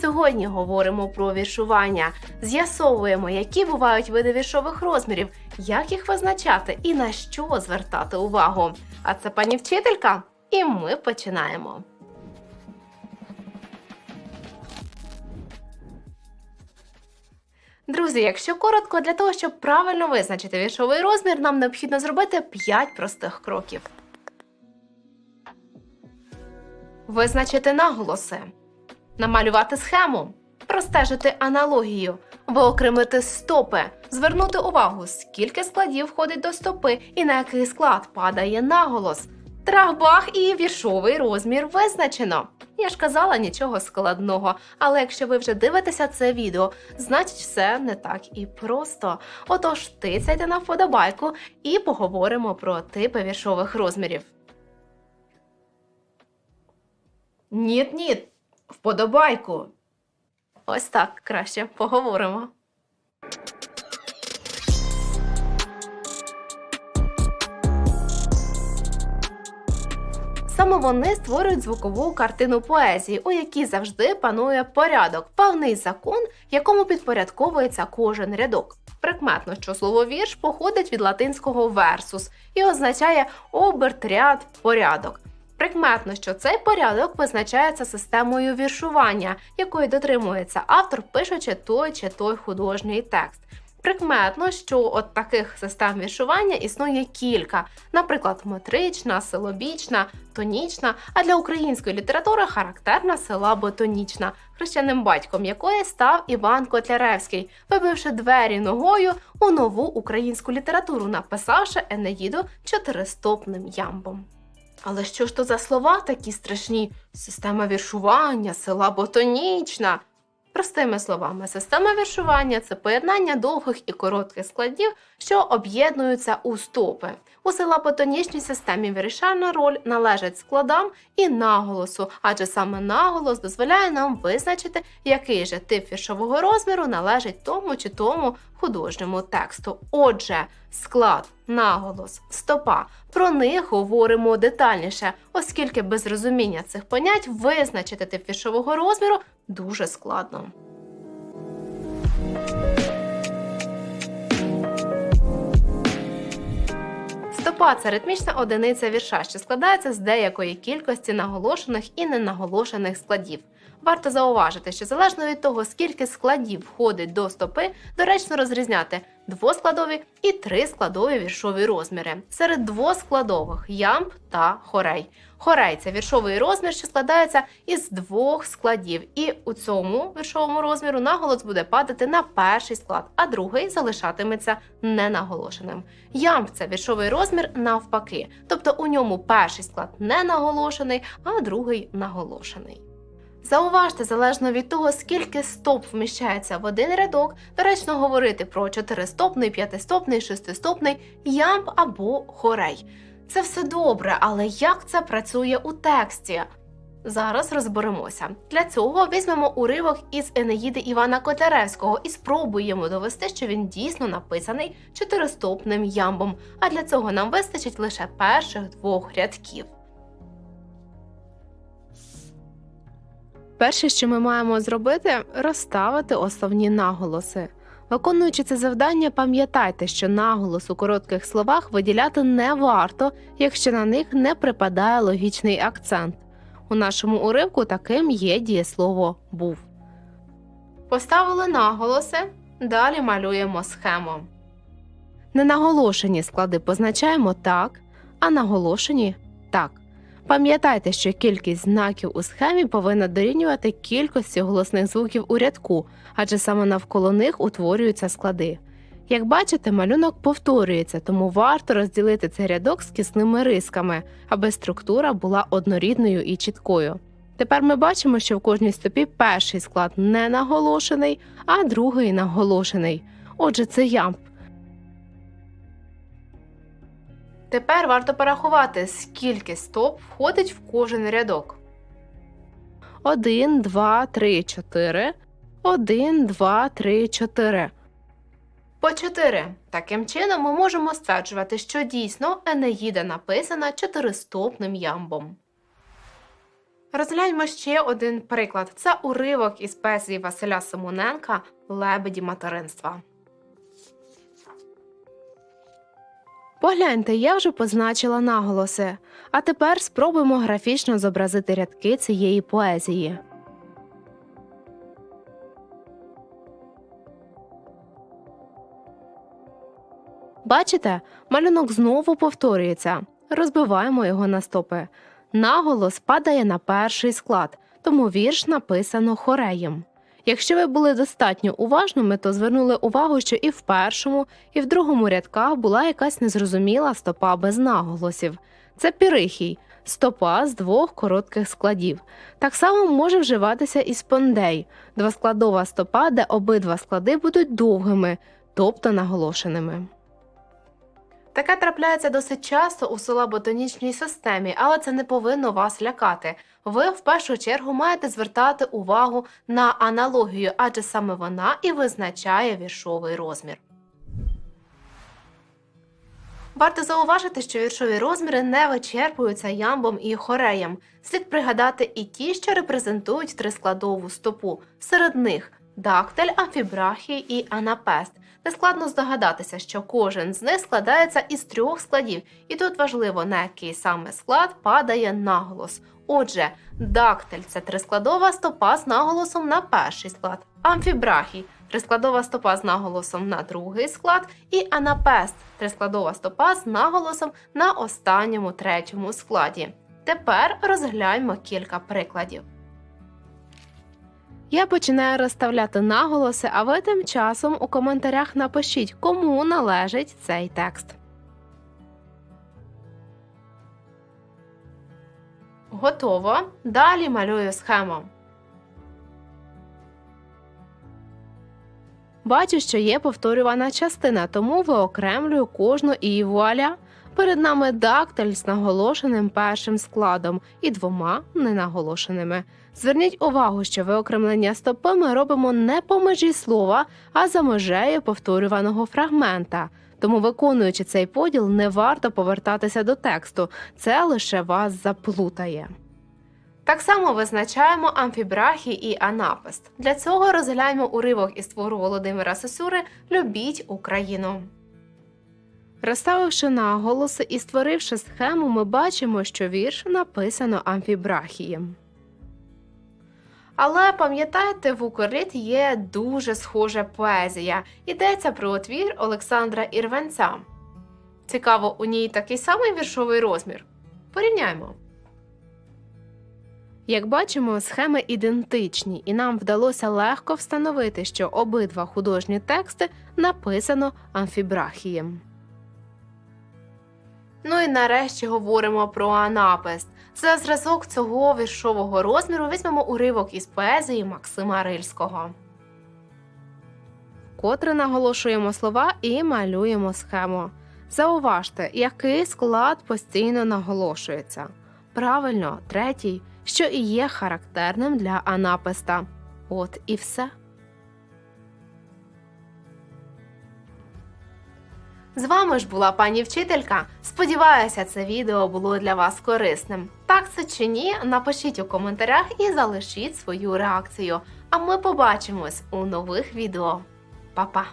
Сьогодні говоримо про віршування, з'ясовуємо, які бувають види віршових розмірів, як їх визначати і на що звертати увагу. А це пані вчителька, і ми починаємо. Друзі, якщо коротко, для того, щоб правильно визначити віршовий розмір, нам необхідно зробити 5 простих кроків. Визначити наголоси, намалювати схему, простежити аналогію, виокремити стопи, звернути увагу, скільки складів входить до стопи і на який склад падає наголос. Трах-бах і віршовий розмір визначено. Я ж казала нічого складного, але якщо ви вже дивитеся це відео, значить все не так і просто. Отож, тицяйте на вподобайку і поговоримо про типи віршових розмірів. Ніт, ніт, вподобайку. Ось так краще поговоримо. Саме вони створюють звукову картину поезії, у якій завжди панує порядок, певний закон, якому підпорядковується кожен рядок. Прикметно, що слово вірш походить від латинського версус і означає оберт, ряд, порядок. Прикметно, що цей порядок визначається системою віршування, якої дотримується автор, пишучи той чи той художній текст. Прикметно, що от таких систем віршування існує кілька, наприклад, метрична, силобічна, тонічна, а для української літератури характерна силабо-тонічна, хрещеним батьком якої став Іван Котляревський, вибивши двері ногою у нову українську літературу, написавши Енеїду чотиристопним ямбом. Але що ж то за слова такі страшні? Система віршування, силабо-тонічна. Простими словами, система віршування це поєднання довгих і коротких складів, що об'єднуються у стопи. У силаботонічній системі вирішальна роль належить складам і наголосу, адже саме наголос дозволяє нам визначити, який же тип віршового розміру належить тому чи тому художньому тексту. Отже, склад, наголос, стопа. Про них говоримо детальніше, оскільки без розуміння цих понять визначити тип віршового розміру дуже складно. Стопа це ритмічна одиниця вірша, що складається з деякої кількості наголошених і ненаголошених складів. Варто зауважити, що залежно від того, скільки складів входить до стопи, доречно розрізняти двоскладові і трискладові віршові розміри. Серед двоскладових ямб та хорей. Хорей це віршовий розмір, що складається із двох складів, і у цьому віршовому розміру наголос буде падати на перший склад, а другий залишатиметься ненаголошеним. Ямб це віршовий розмір навпаки, тобто у ньому перший склад не наголошений, а другий наголошений. Зауважте, залежно від того, скільки стоп вміщається в один рядок, доречно говорити про чотиристопний, п'ятистопний, шестистопний, ямб або хорей. Це все добре, але як це працює у тексті? Зараз розберемося. Для цього візьмемо уривок із Енеїди Івана Котляревського і спробуємо довести, що він дійсно написаний чотиристопним ямбом. А для цього нам вистачить лише перших двох рядків. Перше, що ми маємо зробити, розставити основні наголоси. Виконуючи це завдання, пам'ятайте, що наголос у коротких словах виділяти не варто, якщо на них не припадає логічний акцент. У нашому уривку таким є дієслово був. Поставили наголоси, далі малюємо схему. Ненаголошені склади позначаємо так, а наголошені так. Пам'ятайте, що кількість знаків у схемі повинна дорівнювати кількості голосних звуків у рядку, адже саме навколо них утворюються склади. Як бачите, малюнок повторюється, тому варто розділити цей рядок з кисними рисками, аби структура була однорідною і чіткою. Тепер ми бачимо, що в кожній стопі перший склад не наголошений, а другий наголошений. Отже, це ямб. Тепер варто порахувати, скільки стоп входить в кожен рядок. 1, 2, 3, 4. 1, 2, 3, 4. По 4. Таким чином ми можемо стверджувати, що дійсно Енеїда написана чотиристопним ямбом. Розгляньмо ще один приклад. Це уривок із песії Василя Симоненка Лебеді материнства. Погляньте, я вже позначила наголоси. А тепер спробуємо графічно зобразити рядки цієї поезії. Бачите, малюнок знову повторюється. Розбиваємо його на стопи. Наголос падає на перший склад, тому вірш написано хореєм. Якщо ви були достатньо уважними, то звернули увагу, що і в першому, і в другому рядках була якась незрозуміла стопа без наголосів. Це пірихій, стопа з двох коротких складів. Так само може вживатися і спондей, двоскладова стопа, де обидва склади будуть довгими, тобто наголошеними. Таке трапляється досить часто у силаботонічній системі, але це не повинно вас лякати. Ви в першу чергу маєте звертати увагу на аналогію, адже саме вона і визначає віршовий розмір. Варто зауважити, що віршові розміри не вичерпуються ямбом і хореєм. Слід пригадати і ті, що репрезентують трискладову стопу. Серед них дактиль, амфібрахій і анапест. Не складно здогадатися, що кожен з них складається із трьох складів, і тут важливо, на який саме склад падає наголос. Отже, дактиль це трискладова стопа з наголосом на перший склад, амфібрахій трискладова стопа з наголосом на другий склад, і анапест трискладова стопа з наголосом на останньому третьому складі. Тепер розгляньмо кілька прикладів. Я починаю розставляти наголоси, а ви тим часом у коментарях напишіть, кому належить цей текст. Готово. Далі малюю схему. Бачу, що є повторювана частина, тому виокремлюю кожну і вуаля. Перед нами дактиль з наголошеним першим складом і двома ненаголошеними. Зверніть увагу, що виокремлення стопи ми робимо не по межі слова, а за межею повторюваного фрагмента. Тому, виконуючи цей поділ, не варто повертатися до тексту, це лише вас заплутає. Так само визначаємо амфібрахі і анапест. Для цього розгляньмо уривок із твору Володимира Сосюри Любіть Україну. Розставивши наголоси і створивши схему, ми бачимо, що вірш написано амфібрахієм. Але пам'ятаєте, в Укрит є дуже схожа поезія. Йдеться про твір Олександра Ірвенця. Цікаво, у ній такий самий віршовий розмір. Порівняймо. Як бачимо, схеми ідентичні, і нам вдалося легко встановити, що обидва художні тексти написано амфібрахієм. Ну і нарешті говоримо про анапест. За зразок цього віршового розміру візьмемо уривок із поезії Максима Рильського. Котре наголошуємо слова і малюємо схему. Зауважте, який склад постійно наголошується. Правильно, третій, що і є характерним для анапеста. От і все. З вами ж була пані вчителька. Сподіваюся, це відео було для вас корисним. Так це чи ні, напишіть у коментарях і залишіть свою реакцію. А ми побачимось у нових відео. Па-па!